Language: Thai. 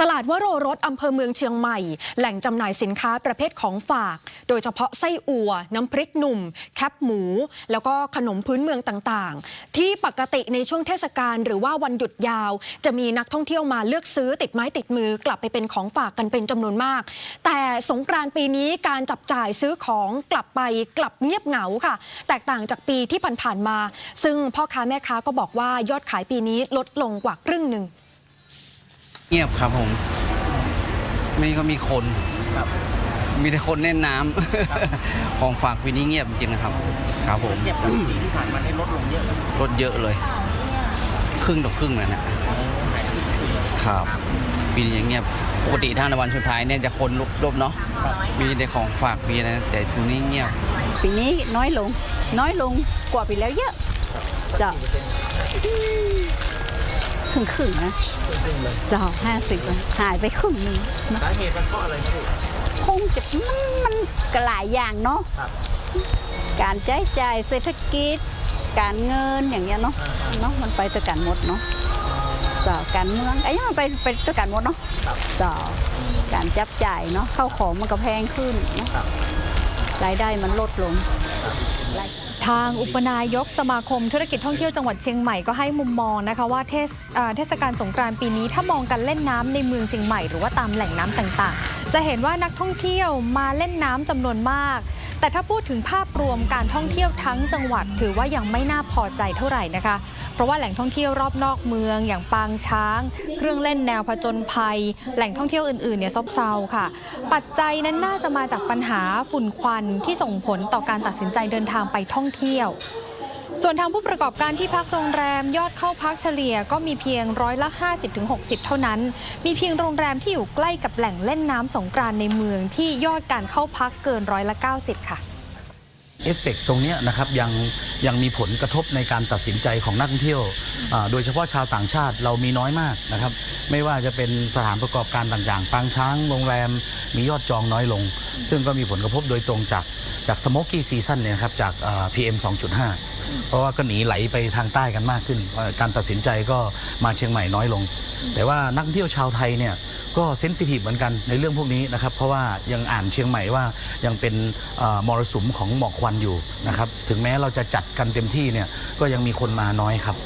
ตลาดวโรรสอำเภอเมืองเชียงใหม่ แหล่งจำหน่ายสินค้าประเภทของฝาก โดยเฉพาะไส้อั่วน้ำพริกหนุ่ม แคบหมู แล้วก็ขนมพื้นเมืองต่างๆ ที่ปกติในช่วงเทศกาลหรือว่าวันหยุดยาว จะมีนักท่องเที่ยวมาเลือกซื้อติดไม้ติดมือกลับไปเป็นของฝากกันเป็นจำนวนมาก แต่สงกรานต์ปีนี้การจับจ่ายซื้อของกลับไปกลับเงียบเหงาค่ะ แตกต่างจากปีที่ผ่านๆมา ซึ่งพ่อค้าแม่ค้าก็บอกว่ายอดขายปีนี้ลดลงกว่าครึ่งหนึ่ง เงียบครับผม ไม่ก็มีคนมีแต่คนเล่นน้ำของฝากปีนี้เงียบจริงๆนะครับ ครับผมเทียบกับปีที่ผ่านมาได้ลดลงเยอะเลยรถเยอะเลย ครึ่งต่อครึ่งเลยนะ ครับ ปีนี้ยังเงียบปกติถ้าในวันสุดท้ายเนี่ยจะคนรบๆเนาะมีแต่ของฝากมีอะไรนะ แต่ปีนี้เงียบ ปีนี้น้อยลง น้อยลงกว่าปีแล้วเยอะจะค รึ่งครึ่งๆนะจะห้าสิบหายไปครึ่งหนึ่งนะสาเหตุมันเพราะอะไรครับพี่ คงจะมันมันก็หลายอย่างเนาะครับ การใช้จ่ายเศรษฐกิจ การเงินอย่างเงี้ยเนาะเนาะมันไปด้วยกันหมดเนาะต่อการเมืองไอ้นี่มันไปไปด้วยกันหมดเนาะต่อการจับจ่ายเนาะเข้าของมันก็แพงขึ้นเนาะรายได้มันลดลงราย ทางอุปนายกสมาคมธุรกิจท่องเที่ยวจังหวัดเชียงใหม่ก็ให้มุมมองนะคะว่าเทศเทศกาลสงกรานต์ปีนี้ถ้ามองกันเล่นน้ำในเมืองเชียงใหม่หรือว่าตามแหล่งน้ำต่างๆ จะเห็นว่านักท่องเที่ยวมาเล่นน้ำจำนวนมาก แต่ถ้าพูดถึงภาพรวมการท่องเที่ยวทั้งจังหวัด ถือว่ายังไม่น่าพอใจเท่าไหร่นะคะ เพราะว่าแหล่งท่องเที่ยวรอบนอกเมือง อย่างปางช้าง เครื่องเล่นแนวผจญภัย แหล่งท่องเที่ยวอื่นๆเนี่ยซบเซาค่ะ ปัจจัยนั้นน่าจะมาจากปัญหาฝุ่นควันที่ส่งผลต่อการตัดสินใจเดินทางไปท่องเที่ยว ส่วนทางผู้ประกอบการที่พักโรงแรมยอดเข้าพักเฉลี่ยก็มีเพียงร้อยละ 50-60 เท่านั้น มีเพียงโรงแรมที่อยู่ใกล้กับแหล่งเล่นน้ำสงกรานในเมืองที่ยอดการเข้าพักเกินร้อยละ 90 ค่ะ เอฟเฟกต์ตรงนี้นะครับยังยังมีผลกระทบในการตัดสินใจของนักท่องเที่ยว โดยเฉพาะชาวต่างชาติเรามีน้อยมากนะครับ ไม่ว่าจะเป็นสถานประกอบการต่างๆปางช้างโรงแรมมียอดจองน้อยลง ซึ่งก็มีผลกระทบโดยตรงจากจากสโมกกี้ซีซั่นเนี่ยครับจากพีเอ็ม2.5 เพราะว่าก็หนีไหลไปทางใต้กันมากขึ้น การตัดสินใจก็มาเชียงใหม่น้อยลง แต่ว่านักท่องเที่ยวชาวไทยเนี่ย ก็เซนซิทีฟเหมือนกันในเรื่องพวกนี้นะครับ เพราะว่ายังอ่านเชียงใหม่ว่ายังเป็นมรสุมของหมอกควันอยู่นะครับ ถึงแม้เราจะจัดกันเต็มที่เนี่ยก็ยังมีคนมาน้อยครับ